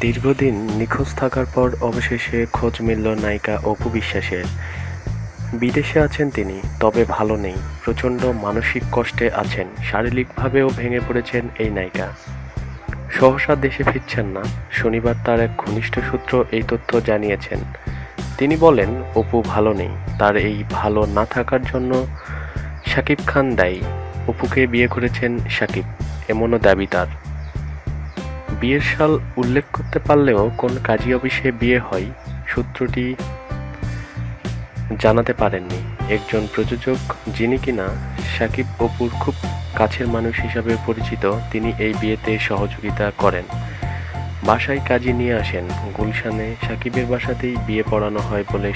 দীর্ঘদিন নিখোঁজ থাকার পর অবশেষে খোঁজ মিলল নায়িকা অপু বিশ্বাসের। বিদেশে আছেন তিনি, তবে ভালো নেই। প্রচণ্ড মানসিক কষ্টে আছেন। শারীরিকভাবেও ভেঙে পড়েছেন এই নায়িকা। সহসা দেশে ফিরছেন না। শনিবার তার এক ঘনিষ্ঠ সূত্র এই তথ্য জানিয়েছেন। তিনি বলেন, অপু ভালো নেই। তার এই ভালো না থাকার জন্য শাকিব খান দায়ী। অপুকে বিয়ে করেছেন শাকিব। এমনও দাবি তার। বিয়ের সাল উল্লেখ করতে পারলেও কোন কাজী অফিসে বিয়ে হয়, সূত্রটি জানাতে পারেননি। একজন প্রযোজক যিনি কিনা সাকিব অপুর খুব কাছের মানুষ হিসাবে পরিচিত, তিনি এই বিয়েতে সহযোগিতা করেন। বাসায় কাজী নিয়ে আসেন। গুলশানে সাকিবের বাসাতেই বিয়ে পড়ানো হয় বলে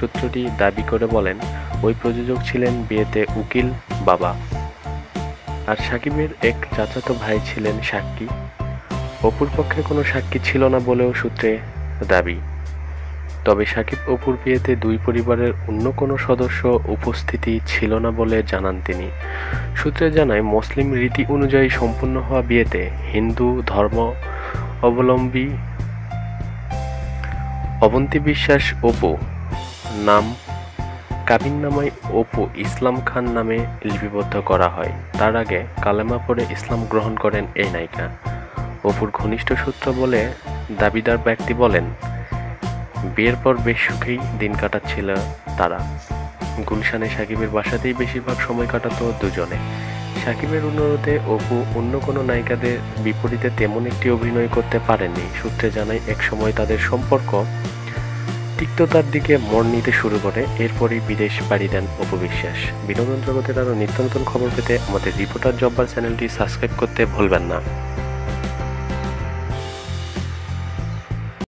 সূত্রটি দাবি করে বলেন, ওই প্রযোজক ছিলেন বিয়েতে উকিল বাবা। আর সাকিবের এক চাচাতো ভাই ছিলেন সাক্ষী। অপুর পক্ষে কোনো সাক্ষী ছিল না বলেও সূত্রে দাবি। তবে সাকিব অপুর বিয়েতে দুই পরিবারের অন্য কোনো সদস্য উপস্থিতি ছিল না বলে জানান তিনি। সূত্রে জানায়, মুসলিম রীতি অনুযায়ী সম্পূর্ণ হওয়া বিয়েতে হিন্দু ধর্ম অবলম্বী অবন্তী বিশ্বাস অপু নাম কাবিননামায় অপু ইসলাম খান নামে লিপিবদ্ধ করা হয়। তার আগে কালেমা পড়ে ইসলাম গ্রহণ করেন এই নায়িকা। অপুর ঘনিষ্ঠ সূত্র বলে দাবিদার ব্যক্তি বলেন, বিয়ের পর বেশ সুখেই দিন কাটাচ্ছিল তারা। গুলশানে সাকিবের বাসাতেই বেশিরভাগ সময় কাটাতো দুজনে। সাকিবের অনুরোধে অপু অন্য কোনো নায়িকাদের বিপরীতে তেমন একটি অভিনয় করতে পারেননি। সূত্রে জানায়, এক সময় তাদের সম্পর্ক তিক্ততার দিকে মন নিতে শুরু করে, এরপরই বিদেশ পাড়ি দেন অপু বিশ্বাস। বিনোদন জগতের আরও নিত্য নতুন খবর পেতে আমাদের রিপোর্টার জব্বার চ্যানেলটি সাবস্ক্রাইব করতে ভুলবেন না।